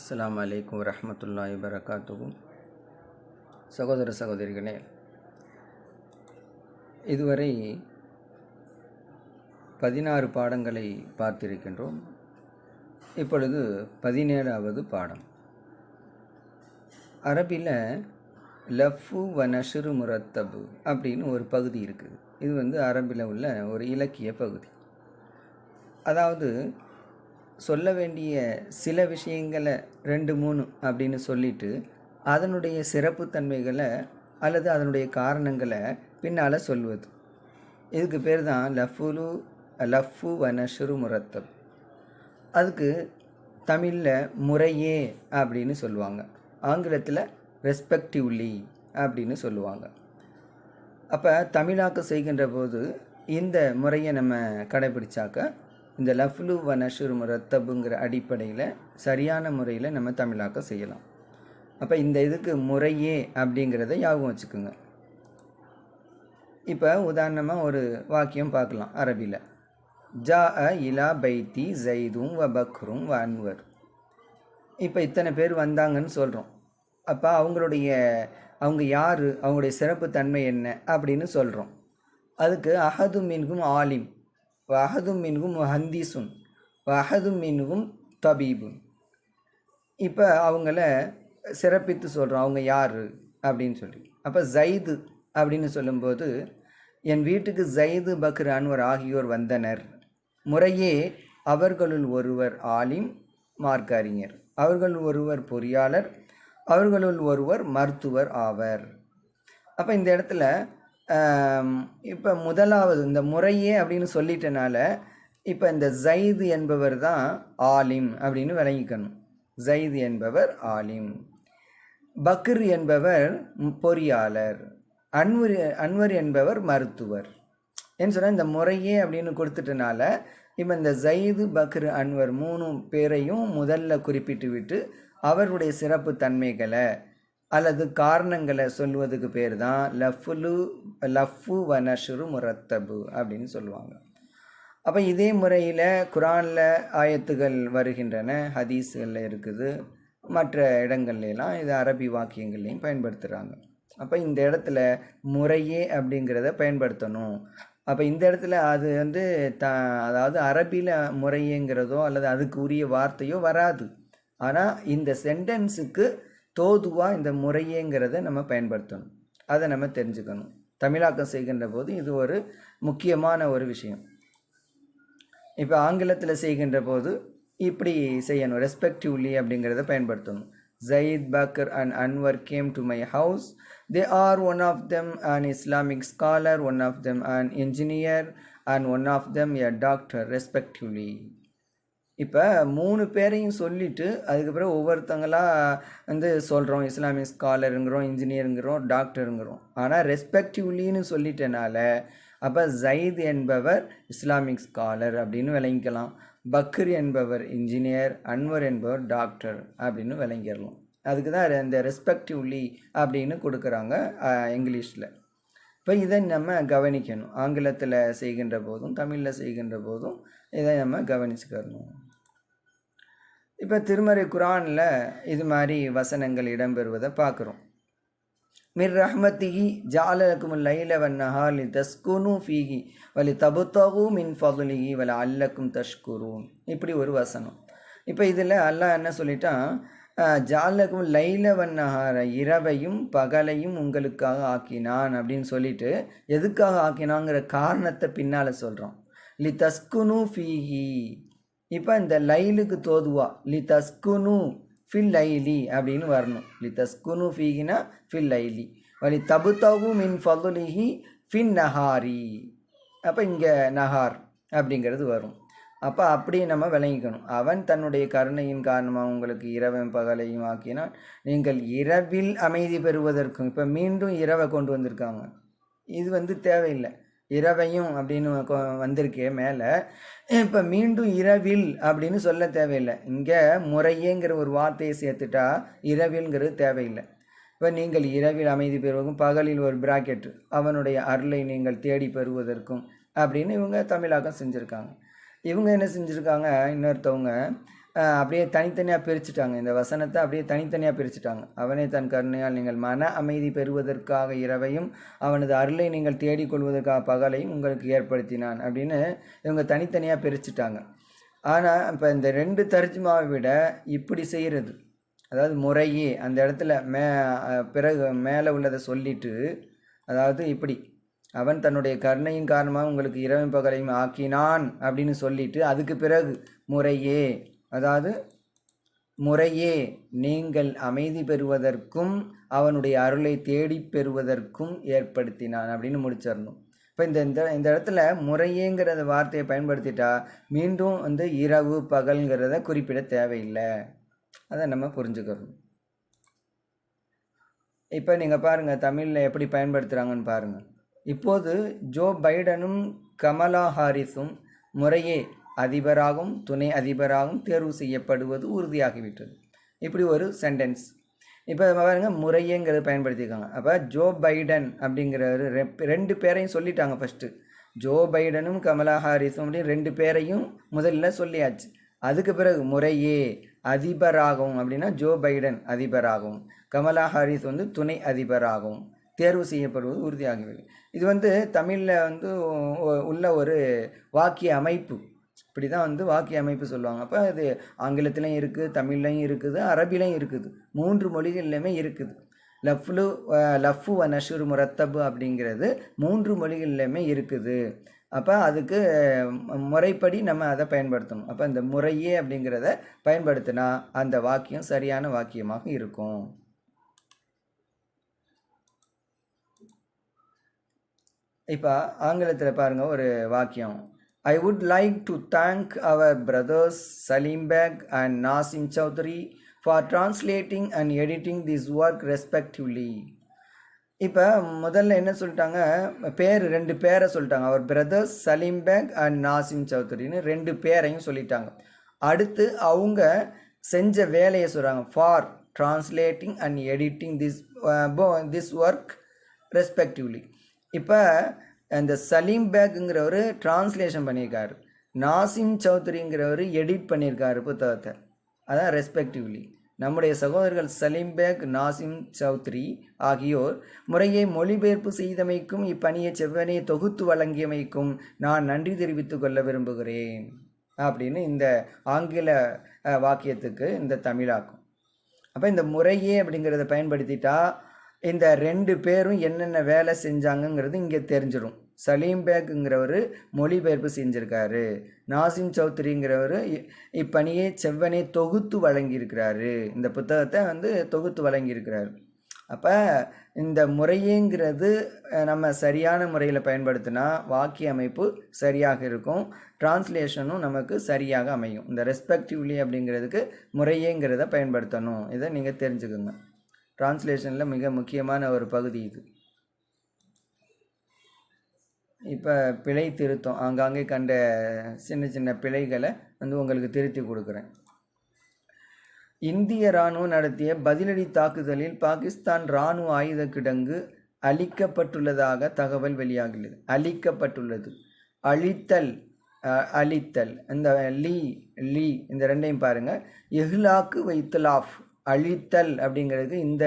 அஸ்லாம் அலைக்கும் வரஹ்மத்துல்லாஹி வரகாத்துஹு. சகோதர சகோதரிகளே இதுவரை பதினாறு பாடங்களை பார்த்திருக்கின்றோம். இப்பொழுது பதினேழாவது பாடம். அரபியில் லஃபு வ நஷ்ரு முரத்தபு அப்படின்னு ஒரு பகுதி இருக்குது. இது வந்து அரபில் உள்ள ஒரு இலக்கிய பகுதி. அதாவது சொல்ல வேண்டிய சில விஷயங்களை ரெண்டு மூணு அப்படின்னு சொல்லிட்டு அதனுடைய சிறப்புத்தன்மைகளை அல்லது அதனுடைய காரணங்களை பின்னால் சொல்வது. இதுக்கு பேர் தான் லஃபுலு லஃபு வனஷுரு முரத்தம் அதுக்கு தமிழில் முறையே அப்படின்னு சொல்லுவாங்க. ஆங்கிலத்தில் ரெஸ்பெக்டிவ்லி அப்படின்னு சொல்லுவாங்க. அப்போ தமிழாக்கம் செய்கின்ற போது இந்த முறையை நம்ம கடைபிடிச்சாக்க இந்த லஃப்லு வ நஷுர் முரத்தபுங்கிற அடிப்படையில் சரியான முறையில் நம்ம தமிழாக்கம் செய்யலாம். அப்போ இந்த இதுக்கு முறையே அப்படிங்கிறத ஞாபகம் வச்சுக்கோங்க. இப்போ உதாரணமாக ஒரு வாக்கியம் பார்க்கலாம் அரபியில் ஜா அ இலா பைத்தி ஜெய்தும் வ பக்ரும் வ அன்வர். இப்போ இத்தனை பேர் வந்தாங்கன்னு சொல்கிறோம் அப்போ அவங்களுடைய அவங்க யார் அவங்களுடைய சிறப்பு தன்மை என்ன அப்படின்னு சொல்கிறோம் அதுக்கு அஹது மின்கும் ஆலிம். வஹதும் மின்கும் ஹந்தீசுன் வஹதும் மின்கும் தபீபுன். இப்போ அவங்கள சிறப்பித்து சொல்கிறோம் அவங்க யார் அப்படின்னு சொல்லி. அப்போ ஜைது அப்படின்னு சொல்லும்போது என் வீட்டுக்கு ஜைது பக்ர் அன்வர் ஆகியோர் வந்தனர். முறையே அவர்களுள் ஒருவர் ஆலிம் மார்க்க அறிஞர் அவர்களுள் ஒருவர் பொறியாளர் அவர்களுள் ஒருவர் மருத்துவர் ஆவர். அப்போ இந்த இடத்துல இப்போ முதலாவது இந்த முறையே அப்படின்னு சொல்லிட்டனால இப்போ இந்த ஜைது என்பவர் தான் ஆலிம் அப்படின்னு விளங்கிக்கணும். ஜைது என்பவர் ஆலிம். பக்ர் என்பவர் பொறியாளர். அன்வர் அன்வர் என்பவர் மருத்துவர். ஏன்னு சொன்னால் இந்த முறையே அப்படின்னு கொடுத்துட்டனால இப்போ இந்த ஜயிது பக்ரு அன்வர் மூணு பேரையும் முதல்ல குறிப்பிட்டு விட்டு அவருடைய சிறப்பு தன்மைகளை அல்லது காரணங்களை சொல்வதுக்கு பேர் தான் லஃபுலு லஃபு வ முரத்தபு அப்படின்னு சொல்லுவாங்க. அப்போ இதே முறையில் குரானில் ஆயத்துகள் வருகின்றன ஹதீஸ்களில் இருக்குது. மற்ற இடங்கள்லாம் இது அரபி வாக்கியங்கள்லையும் பயன்படுத்துகிறாங்க அப்போ இந்த இடத்துல முறையே அப்படிங்கிறத பயன்படுத்தணும். அப்போ இந்த இடத்துல அது வந்து த அதாவது அரபியில் முறையேங்கிறதோ அல்லது அதுக்கு உரிய வார்த்தையோ வராது. ஆனால் இந்த சென்டென்ஸுக்கு தோதுவாக இந்த முறையேங்கிறத நம்ம பயன்படுத்தணும். அதை நம்ம தெரிஞ்சுக்கணும். தமிழாக்கம் செய்கின்ற போது இது ஒரு முக்கியமான ஒரு விஷயம். இப்போ ஆங்கிலத்தில் செய்கின்ற போது இப்படி செய்யணும். ரெஸ்பெக்டிவ்லி அப்படிங்கிறத பயன்படுத்தணும். Zaid Bakr and Anwar came to my house they are one of them an Islamic scholar one of them an engineer and one of them a doctor respectively இப்போ மூணு பேரையும் சொல்லிவிட்டு அதுக்கப்புறம் ஒவ்வொருத்தங்களாக வந்து சொல்கிறோம் இஸ்லாமிக் ஸ்காலருங்கிறோம் இன்ஜினியருங்கிறோம் டாக்டருங்கிறோம். ஆனால் ரெஸ்பெக்டிவ்லின்னு சொல்லிட்டனால அப்போ ஜயித் என்பவர் இஸ்லாமிக் ஸ்காலர் அப்படின்னு விளங்கிக்கலாம். பக்ர் என்பவர் இன்ஜினியர் அன்வர் என்பவர் டாக்டர் அப்படின்னு விளங்கிடலாம். அதுக்கு தான் இந்த ரெஸ்பெக்டிவ்லி அப்படின்னு கொடுக்குறாங்க இங்கிலீஷில். இப்போ இதை நம்ம கவனிக்கணும். ஆங்கிலத்தில் செய்கின்ற போதும் தமிழில் செய்கின்ற போதும் இதை நம்ம கவனிச்சுக்கணும். இப்போ திருமறை குரானில் இது மாதிரி வசனங்கள் இடம்பெறுவதை பார்க்குறோம். மிர் ரஹ்மத்திஹி ஜாலலக்கும் லைல வன்னஹாலி தஸ்குனு ஃபீஹி வலி தபுத்தகு மின் ஃபதுலிஹி வலி அல்லக்கும் தஷ்குரூன். இப்படி ஒரு வசனம். இப்போ இதில் அல்லாஹ் என்ன சொல்லிட்டான் ஜாலக்கும் லைல வன்னஹார இரவையும் பகலையும் உங்களுக்காக ஆக்கினான் அப்படின்னு சொல்லிட்டு எதுக்காக ஆக்கினாங்கிற காரணத்தை பின்னால் சொல்கிறோம் லி தஸ்குனு ஃபீஹி. இப்போ இந்த லைலுக்கு தோதுவா. லி தஸ்குனு ஃபில் லைலி அப்படின்னு வரணும். லி தஸ்குனு ஃபீகினா ஃபில் லைலி. வலி தபுத்தகு மின் ஃபதுலிஹி ஃபின் நஹாரி. அப்போ இங்கே நஹார் அப்படிங்கிறது வரும். அப்போ அப்படியே நம்ம விளங்கிக்கணும். அவன் தன்னுடைய கருணையின் காரணமாக உங்களுக்கு இரவும் பகலையும் ஆக்கினால் நீங்கள் இரவில் அமைதி பெறுவதற்கும் இப்போ மீண்டும் இரவை கொண்டு வந்திருக்காங்க. இது வந்து தேவையில்லை. இரவையும் அப்படின்னு வந்திருக்கே மேலே. இப்போ மீண்டும் இரவில் அப்படின்னு சொல்ல தேவையில்லை. இங்கே முறையேங்கிற ஒரு வார்த்தையை சேர்த்துட்டா இரவில்ங்கிறது தேவையில்லை. இப்போ நீங்கள் இரவில் அமைதி பெறுவதற்கும் பகலில் ஒரு பிராக்கெட் அவனுடைய அருளை நீங்கள் தேடி பெறுவதற்கும் அப்படின்னு இவங்க தமிழாக்கம் செஞ்சுருக்காங்க. இவங்க என்ன செஞ்சுருக்காங்க? இன்னொருத்தவங்க அப்படியே தனித்தனியாக பிரிச்சுட்டாங்க. இந்த வசனத்தை அப்படியே தனித்தனியாக பிரிச்சுட்டாங்க. அவனே தன் கருணையால் நீங்கள் மன அமைதி பெறுவதற்காக இரவையும் அவனது அருளை நீங்கள் தேடிக்கொள்வதற்காக பகலையும் உங்களுக்கு ஏற்படுத்தினான் அப்படின்னு இவங்க தனித்தனியாக பிரிச்சுட்டாங்க. ஆனால் இப்போ இந்த ரெண்டு தர்ஜுமாவை விட இப்படி செய்கிறது அதாவது முறையே அந்த இடத்துல மே பிறகு மேலே உள்ளதை சொல்லிட்டு அதாவது இப்படி அவன் தன்னுடைய கருணையின் காரணமாக உங்களுக்கு இரவும் பகலையும் ஆக்கினான் அப்படின்னு சொல்லிட்டு அதுக்கு பிறகு முறையே அதாவது முறையே நீங்கள் அமைதி பெறுவதற்கும் அவனுடைய அருளை தேடிப் பெறுவதற்கும் ஏற்படுத்தினான் அப்படின்னு முடிச்சிடணும். இப்போ இந்த இந்த இந்த இடத்துல முறையேங்கிறத வார்த்தையை பயன்படுத்திட்டா மீண்டும் வந்து இரவு பகல்ங்கிறத குறிப்பிட தேவையில்லை. அதை நம்ம புரிஞ்சுக்கிறோம் இப்போ நீங்கள் பாருங்கள் தமிழில் எப்படி பயன்படுத்துகிறாங்கன்னு பாருங்கள் இப்போது ஜோ பைடனும் கமலா ஹாரிஸும் முறையே அதிபராகவும் துணை அதிபராகவும் தேர்வு செய்யப்படுவது உறுதியாகிவிட்டது. இப்படி ஒரு சென்டென்ஸ் இப்போ பாருங்க முறையேங்கிறது பயன்படுத்தியிருக்காங்க. அப்போ ஜோ பைடன் அப்படிங்கிறவர் ரெண்டு பேரையும் சொல்லிட்டாங்க ஃபஸ்ட்டு ஜோ பைடனும் கமலா ஹாரிஸும் அப்படின்னு ரெண்டு பேரையும் முதல்ல சொல்லியாச்சு. அதுக்கு பிறகு முறையே அதிபராகவும் அப்படின்னா ஜோ பைடன் அதிபராகவும் கமலா ஹாரிஸ் வந்து துணை அதிபராகவும் தேர்வு செய்யப்படுவது உறுதியாகிவிடும் இது வந்து தமிழில் வந்து உள்ள ஒரு வாக்கிய அமைப்பு. இப்படி தான் வந்து வாக்கிய அமைப்பு சொல்லுவாங்க. அப்போ அது ஆங்கிலத்திலையும் இருக்குது தமிழ்லையும் இருக்குது அரபிலையும் இருக்குது. மூன்று மொழிகள்லையுமே இருக்குது. லஃப்லு லஃபு வ நஷுர் முரத்தபு அப்படிங்கிறது மூன்று மொழிகள்லையுமே இருக்குது. அப்போ அதுக்கு முறைப்படி நம்ம அதை பயன்படுத்தணும். அப்போ இந்த முறையே அப்படிங்கிறத பயன்படுத்தினா அந்த வாக்கியம் சரியான வாக்கியமாக இருக்கும். இப்போ ஆங்கிலத்தில் பாருங்கள் ஒரு வாக்கியம். I would like to thank our brothers Salim Baig and Nasim Chaudhry for translating and editing this work respectively இப்போ முதல்ல என்ன சொல்லிட்டாங்க? பேர் ரெண்டு பேரை சொல்லிட்டாங்க. Our brothers Salim Baig and Nasim சௌத்ரின்னு ரெண்டு பேரையும் சொல்லிட்டாங்க. அடுத்து அவங்க செஞ்ச வேலையை சொல்கிறாங்க for translating and editing this this work respectively இப்போ இந்த சலீம் பேக்குங்கிறவர் டிரான்ஸ்லேஷன் பண்ணியிருக்காரு. நாசிம் சௌத்ரிங்கிறவர் எடிட் பண்ணியிருக்காரு புத்தகத்தை. அதான் ரெஸ்பெக்டிவ்லி நம்முடைய சகோதரர்கள் சலீம் பேக் நாசிம் சௌத்ரி ஆகியோர் முறையை மொழிபெயர்ப்பு செய்தமைக்கும் இப்பணியை செவ்வனே தொகுத்து வழங்கியமைக்கும் நான் நன்றி தெரிவித்துக் கொள்ள விரும்புகிறேன். அப்படின்னு இந்த ஆங்கில வாக்கியத்துக்கு இந்த தமிழாக்கும். அப்போ இந்த முறையே அப்படிங்கிறத பயன்படுத்திட்டா இந்த ரெண்டு பேரும் என்னென்ன வேலை செஞ்சாங்கங்கிறது இங்கே தெரிஞ்சிடும் சலீம் பேக்குங்கிறவர் மொழிபெயர்ப்பு செஞ்சுருக்காரு. நாசிம் சௌத்ரிங்கிறவர் இ- இப்பணியை செவ்வனே தொகுத்து வழங்கியிருக்கிறாரு. இந்த புத்தகத்தை வந்து தொகுத்து வழங்கியிருக்கிறாரு. அப்போ இந்த முறையேங்கிறது நம்ம சரியான முறையில் பயன்படுத்தினா வாக்கிய அமைப்பு சரியாக இருக்கும். டிரான்ஸ்லேஷனும் நமக்கு சரியாக அமையும். இந்த ரெஸ்பெக்டிவ்லி அப்படிங்கிறதுக்கு முறையேங்கிறத பயன்படுத்தணும். இதை நீங்கள் தெரிஞ்சுக்கோங்க. டிரான்ஸ்லேஷனில் மிக முக்கியமான ஒரு பகுதி இது. இப்போ பிழை திருத்தம் ஆங்காங்கே கண்ட சின்ன சின்ன பிழைகளை வந்து உங்களுக்கு திருத்தி கொடுக்குறேன். இந்திய இராணுவம் நடத்திய பதிலடி தாக்குதலில் பாகிஸ்தான் இராணுவ ஆயுத கிடங்கு அழிக்கப்பட்டுள்ளதாக தகவல் வெளியாகியுள்ளது. அழிக்கப்பட்டுள்ளது. அழித்தல் அழித்தல். இந்த லீ லீ இந்த ரெண்டையும் பாருங்கள் இஹ்லாக்கு வைத்தலாஃப் அழித்தல் அப்படிங்கிறதுக்கு இந்த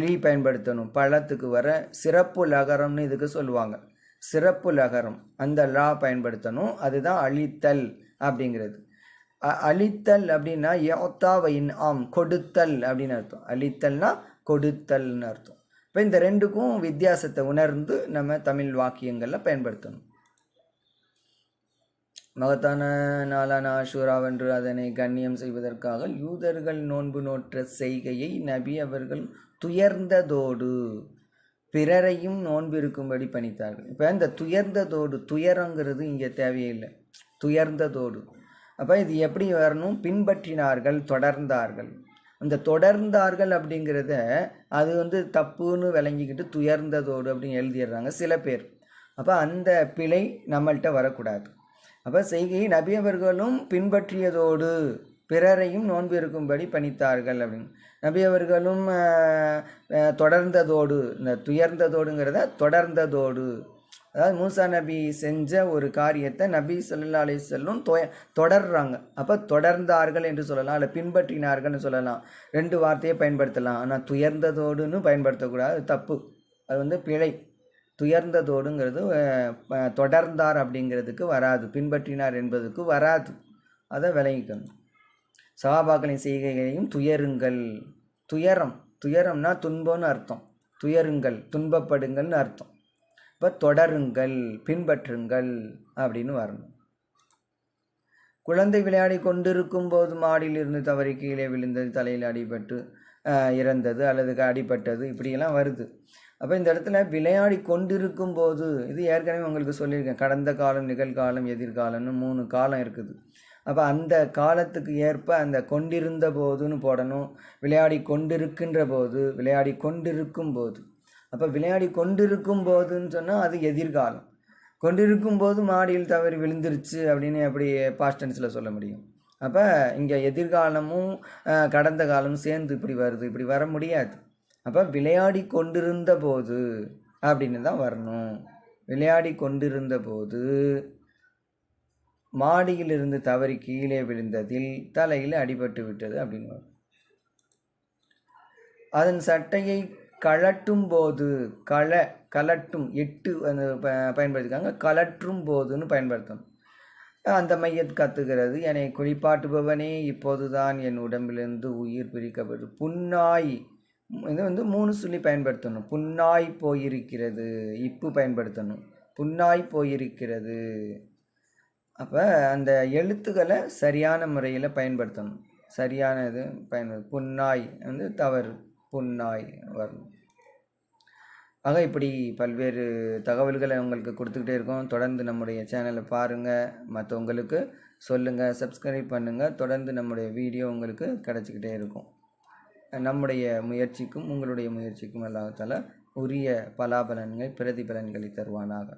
லீ பயன்படுத்தணும். பழத்துக்கு வர சிறப்பு லகரம்னு இதுக்கு சொல்லுவாங்க. சிறப்பு லகரம். அந்த லா பயன்படுத்தணும். அதுதான் அழித்தல் அப்படிங்கிறது. அ- அழித்தல் அப்படின்னா யோத்தாவையின் ஆம் கொடுத்தல் அப்படின்னு அர்த்தம். அழித்தல்னா கொடுத்தல்னு அர்த்தம். இப்போ இந்த ரெண்டுக்கும் வித்தியாசத்தை உணர்ந்து நம்ம தமிழ் வாக்கியங்களில் பயன்படுத்தணும். மகத்தான நாளான ஆஷூராவென்று அதனை கண்ணியம் செய்வதற்காக யூதர்கள் நோன்பு நோற்ற செய்கையை நபி அவர்கள் துயர்ந்ததோடு பிறரையும் நோன்பிருக்கும்படி பணித்தார்கள். இப்போ இந்த துயர்ந்ததோடு துயரங்கிறது இங்கே தேவையில்லை. துயர்ந்ததோடு. அப்போ இது எப்படி வரணும்? பின்பற்றினார்கள் தொடர்ந்தார்கள். அந்த தொடர்ந்தார்கள் அப்படிங்கிறத அது வந்து தப்புன்னு விளங்கிக்கிட்டு துயர்ந்ததோடு அப்படின்னு எழுதிடுறாங்க சில பேர். அப்போ அந்த பிழை நம்மள்கிட்ட வரக்கூடாது. அப்போ செய்கை நபியவர்களும் பின்பற்றியதோடு பிறரையும் நோன்பு இருக்கும்படி பணித்தார்கள் அப்படின்னு. நபி அவர்களும் தொடர்ந்ததோடு இந்த துயர்ந்ததோடுங்கிறத தொடர்ந்ததோடு. அதாவது மூசா நபி செஞ்ச ஒரு காரியத்தை நபி சொல்லா அலி செல்லும் தொடர்றாங்க. அப்போ தொடர்ந்தார்கள் என்று சொல்லலாம் இல்லை பின்பற்றினார்கள்னு சொல்லலாம். ரெண்டு வார்த்தையை பயன்படுத்தலாம். ஆனால் துயர்ந்ததோடுன்னு பயன்படுத்தக்கூடாது தப்பு. அது வந்து பிழை. துயர்ந்ததோடுங்கிறது தொடர்ந்தார் அப்படிங்கிறதுக்கு வராது. பின்பற்றினார் என்பதுக்கு வராது. அதை விளங்கிக்கணும். சகாபாக்களின் செய்கைகளையும் துயருங்கள். துயரம் துயரம்னா துன்பம்னு அர்த்தம். துயருங்கள் துன்பப்படுங்கள்னு அர்த்தம். இப்போ தொடருங்கள் பின்பற்றுங்கள் அப்படின்னு வரணும். குழந்தை விளையாடி கொண்டிருக்கும் போது மாடியில் இருந்து தவறி கீழே விழுந்தது தலையில் அடிபட்டு இறந்தது அல்லது அடிபட்டது இப்படியெல்லாம் வருது. அப்போ இந்த இடத்துல விளையாடி கொண்டிருக்கும் போது இது ஏற்கனவே உங்களுக்கு சொல்லியிருக்கேன். கடந்த காலம் நிகழ்காலம் எதிர்காலம்னு மூணு காலம் இருக்குது. அப்போ அந்த காலத்துக்கு ஏற்ப அந்த கொண்டிருந்த போதுன்னு போடணும். விளையாடி கொண்டிருக்கின்ற போது விளையாடி கொண்டிருக்கும் போது. அப்போ விளையாடி கொண்டிருக்கும் போதுன்னு சொன்னால் அது எதிர்காலம். கொண்டிருக்கும் போது மாடியில் தவறி விழுந்துருச்சு அப்படின்னு எப்படி பாஸ்டன்ஸில் சொல்ல முடியும்? அப்போ இங்கே எதிர்காலமும் கடந்த காலமும் சேர்ந்து இப்படி வருது. இப்படி வர முடியாது. அப்போ விளையாடி கொண்டிருந்த போது அப்படின்னு தான் வரணும். விளையாடி கொண்டிருந்த போது மாடியிலிருந்து தவறி கீழே விழுந்ததில் தலையில் அடிபட்டு விட்டது அப்படின்னு அதன் சட்டையை கழட்டும் போது கள கலட்டும் எட்டு அந்த ப- கலற்றும் போதுன்னு பயன்படுத்தணும் அந்த மையத் கத்துகிறது. என்னை குளிப்பாட்டுபவனே இப்போதுதான் என் உடம்பிலிருந்து உயிர் பிரிக்கப்பட்டு புண்ணாய் இது வந்து மூணு சொல்லி பயன்படுத்தணும். புண்ணாய் போயிருக்கிறது இப்பு பயன்படுத்தணும். புண்ணாய் போயிருக்கிறது. அப்போ அந்த எழுத்துக்களை சரியான முறையில் பயன்படுத்தணும். சரியான இது பயன்படு புன்னாய் வந்து தவறு புன்னாய் வரணும். ஆக இப்படி பல்வேறு தகவல்களை உங்களுக்கு கொடுத்துக்கிட்டே இருக்கோம். தொடர்ந்து நம்முடைய சேனலை பாருங்கள் மற்றவங்களுக்கு சொல்லுங்கள் சப்ஸ்கிரைப் பண்ணுங்கள் தொடர்ந்து நம்முடைய வீடியோ உங்களுக்கு கிடச்சிக்கிட்டே இருக்கும். நம்முடைய முயற்சிக்கும் உங்களுடைய முயற்சிக்கும் அல்லாஹ் உரிய பலாபலன்கள் பிரதிபலன்களை தருவானாக.